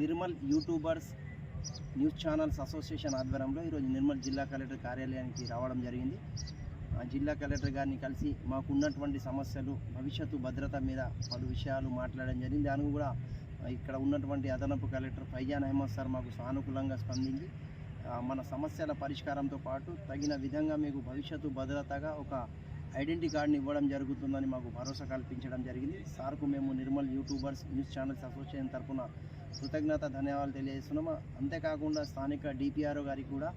Nirmal YouTubers news channels association ఆధ్వర్యంలో ఈరోజు నిర్మల్ జిల్లా కలెక్టర్ కార్యాలయానికి రావడం జరిగింది. ఆ జిల్లా కలెక్టర్ గారిని కలిసి మాకు ఉన్నటువంటి సమస్యలు భవిష్యత్తు భద్రత మీద పలు విషయాలు మాట్లాడడం జరిగింది. దానికి కూడా ఇక్కడ ఉన్నటువంటి అదనపు కలెక్టర్ ఫైజాన్ అహ్మద్ సార్ మాకు సానుకూలంగా స్పందించి మన సమస్యల పరిష్కారంతో పాటు తగిన విధంగా మీకు భవిష్యత్తు భద్రతగా ఒక ఐడెంటిటీ కార్డుని ఇవ్వడం జరుగుతుందని మాకు భరోసా కల్పించడం జరిగింది. సార్కు మేము Nirmal YouTubers news channels association తరఫున కృతజ్ఞత ధన్యవాదాలు తెలియజేస్తున్నాము. అంతేకాకుండా స్థానిక డిపిఆర్ఓ గారికి కూడా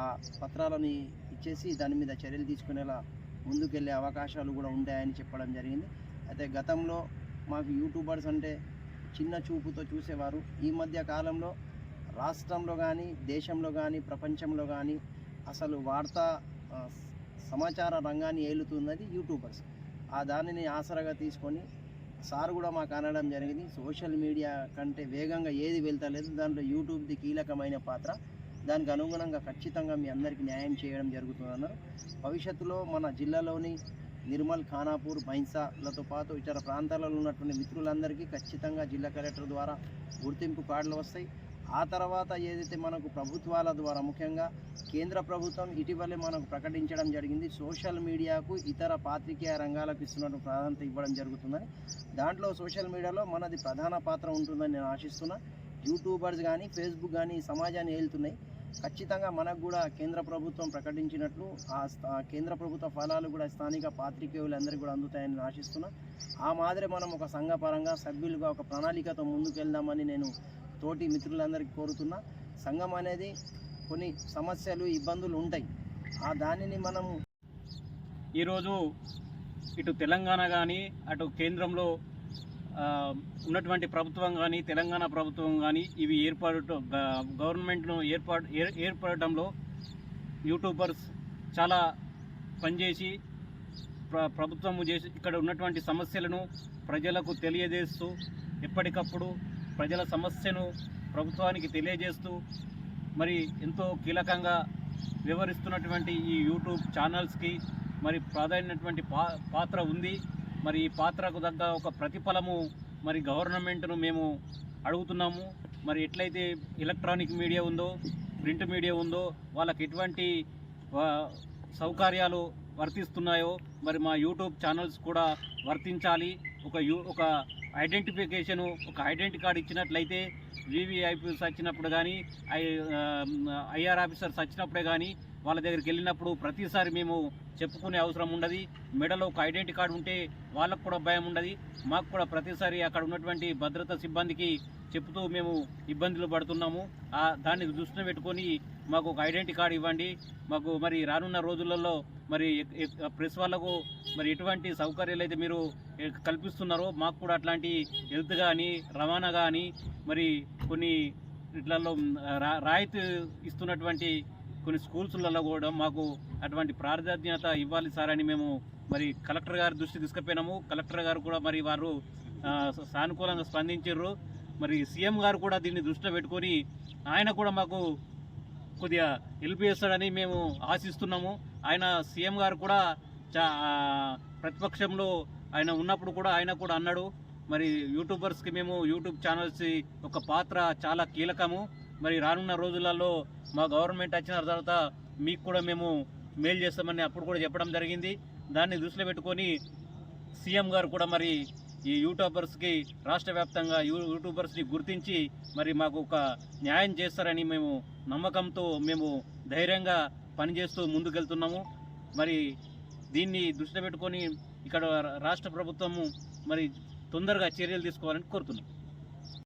ఆ పత్రాలని ఇచ్చేసి దాని మీద చర్యలు తీసుకునేలా ముందుకెళ్ళే అవకాశాలు కూడా ఉంటాయని చెప్పడం జరిగింది. అయితే గతంలో మాకు యూట్యూబర్స్ అంటే చిన్న చూపుతో చూసేవారు. ఈ మధ్య కాలంలో రాష్ట్రంలో కానీ దేశంలో కానీ ప్రపంచంలో కానీ అసలు వార్తా సమాచార రంగాన్ని ఏలుతున్నది యూట్యూబర్స్. ఆ దానిని ఆసరాగా తీసుకొని సార్ కూడా మాకు అనడం జరిగింది. సోషల్ మీడియా కంటే వేగంగా ఏది వెళ్తలేదు దాంట్లో యూట్యూబ్ది కీలకమైన పాత్ర. దానికి అనుగుణంగా ఖచ్చితంగా మీ అందరికీ న్యాయం చేయడం జరుగుతుందన్నారు భవిష్యత్తులో మన జిల్లాలోని నిర్మల్ ఖానాపూర్ బైన్సాలతో పాటు ఇతర ప్రాంతాలలో ఉన్నటువంటి మిత్రులందరికీ ఖచ్చితంగా జిల్లా కలెక్టర్ ద్వారా గుర్తింపు కార్డులు వస్తాయి. ఆ తర్వాత ఏదైతే మనకు ప్రభుత్వాల ద్వారా ముఖ్యంగా కేంద్ర ప్రభుత్వం ఇటీవలే మనకు ప్రకటించడం జరిగింది. సోషల్ మీడియాకు ఇతర పాత్రికేయ రంగాలకు ఇస్తున్నట్టు ప్రాధాన్యత ఇవ్వడం జరుగుతుందని. దాంట్లో సోషల్ మీడియాలో మనది ప్రధాన పాత్ర ఉంటుందని నేను ఆశిస్తున్నా. యూట్యూబర్స్ కానీ ఫేస్బుక్ కానీ సమాజాన్ని ఏలుతున్నాయి. ఖచ్చితంగా మనకు కూడా కేంద్ర ప్రభుత్వం ప్రకటించినట్లు ఆ స్థా- కేంద్ర ప్రభుత్వ ఫలాలు కూడా స్థానిక పాత్రికేయులందరికీ కూడా అందుతాయని ఆశిస్తున్నా. ఆ మాదిరి మనం ఒక సంఘపరంగా సభ్యులుగా ఒక ప్రణాళికతో ముందుకెళ్దామని నేను తోటి మిత్రులందరికీ కోరుతున్నా సంఘం అనేది కొన్ని సమస్యలు ఇబ్బందులు ఉంటాయి. ఆ దానిని మనము ఈరోజు ఇటు తెలంగాణ కానీ అటు కేంద్రంలో ఉన్నటువంటి ప్రభుత్వం కానీ తెలంగాణ ప్రభుత్వం కానీ ఇవి ఏర్పాటు గవర్నమెంట్ను ఏర్పాటు ఏర్- ఏర్పడటంలో యూట్యూబర్స్ చాలా పనిచేసి ప్ర ప్రభుత్వము చేసి ఇక్కడ ఉన్నటువంటి సమస్యలను ప్రజలకు తెలియజేస్తూ ఎప్పటికప్పుడు ప్రజల సమస్యను ప్రభుత్వానికి తెలియజేస్తూ మరి ఎంతో కీలకంగా వివరిస్తున్నటువంటి ఈ యూట్యూబ్ ఛానల్స్కి మరి ప్రాధాన్యటువంటి పా పాత్ర ఉంది. మరి ఈ పాత్రకు తగ్గ ఒక ప్రతిఫలము మరి గవర్నమెంట్ను మేము అడుగుతున్నాము. మరి ఎట్లయితే ఎలక్ట్రానిక్ మీడియా ఉందో ప్రింట్ మీడియా ఉందో వాళ్ళకి ఎటువంటి సౌకర్యాలు వర్తిస్తున్నాయో మరి మా యూట్యూబ్ ఛానల్స్ కూడా వర్తించాలి. ఒక యూ ఒక ఐడెంటిఫికేషను ఒక ఐడెంటి కార్డు ఇచ్చినట్లయితే వివిఐపీస్ వచ్చినప్పుడు కానీ ఐ ఐఆర్ ఆఫీసర్స్ వచ్చినప్పుడే కానీ వాళ్ళ దగ్గరికి వెళ్ళినప్పుడు ప్రతిసారి మేము చెప్పుకునే అవసరం ఉండదు. మెడలో ఒక ఐడెంటిటీ కార్డు ఉంటే వాళ్ళకు కూడా భయం ఉండదు. మాకు కూడా ప్రతిసారి అక్కడ ఉన్నటువంటి భద్రతా సిబ్బందికి చెప్తూ మేము ఇబ్బందులు పడుతున్నాము. ఆ దాన్ని దృష్టిలో పెట్టుకొని మాకు ఒక ఐడెంటిటీ కార్డు ఇవ్వండి. మాకు మరి రానున్న రోజులలో మరి ప్రెస్ వాళ్ళకు మరి ఎటువంటి సౌకర్యాలు అయితే మీరు కల్పిస్తున్నారో మాకు కూడా అట్లాంటి హెల్త్ కానీ రవాణా కానీ మరి కొన్ని ఇట్లలో రాయితీ ఇస్తున్నటువంటి కొన్ని స్కూల్స్లలో కూడా మాకు అటువంటి ప్రాధాన్యత ఇవ్వాలి సార్ అని మేము మరి కలెక్టర్ గారి దృష్టి తీసుకుపోయినాము. కలెక్టర్ గారు కూడా మరి వారు సానుకూలంగా స్పందించారు మరి సీఎం గారు కూడా దీన్ని దృష్టిలో పెట్టుకొని ఆయన కూడా మాకు కొద్దిగా హెల్ప్ చేస్తాడని మేము ఆశిస్తున్నాము. ఆయన సీఎం గారు కూడా చా ప్రతిపక్షంలో ఆయన ఉన్నప్పుడు కూడా ఆయన కూడా అన్నాడు. మరి యూట్యూబర్స్కి మేము యూట్యూబ్ ఛానల్స్ ఒక పాత్ర చాలా కీలకము. మరి రానున్న రోజులలో మా గవర్నమెంట్ వచ్చిన తర్వాత మీకు కూడా మేము మెయిల్ చేస్తామని అప్పుడు కూడా చెప్పడం జరిగింది. దాన్ని దృష్టిలో పెట్టుకొని సీఎం గారు కూడా మరి ఈ యూట్యూబర్స్కి రాష్ట్ర వ్యాప్తంగా యూట్యూబర్స్ని గుర్తించి మరి మాకు ఒక న్యాయం చేస్తారని మేము నమ్మకంతో మేము ధైర్యంగా పనిచేస్తూ ముందుకెళ్తున్నాము. మరి దీన్ని దృష్టిలో పెట్టుకొని ఇక్కడ రాష్ట్ర ప్రభుత్వము మరి తొందరగా చర్యలు తీసుకోవాలని కోరుతున్నాం.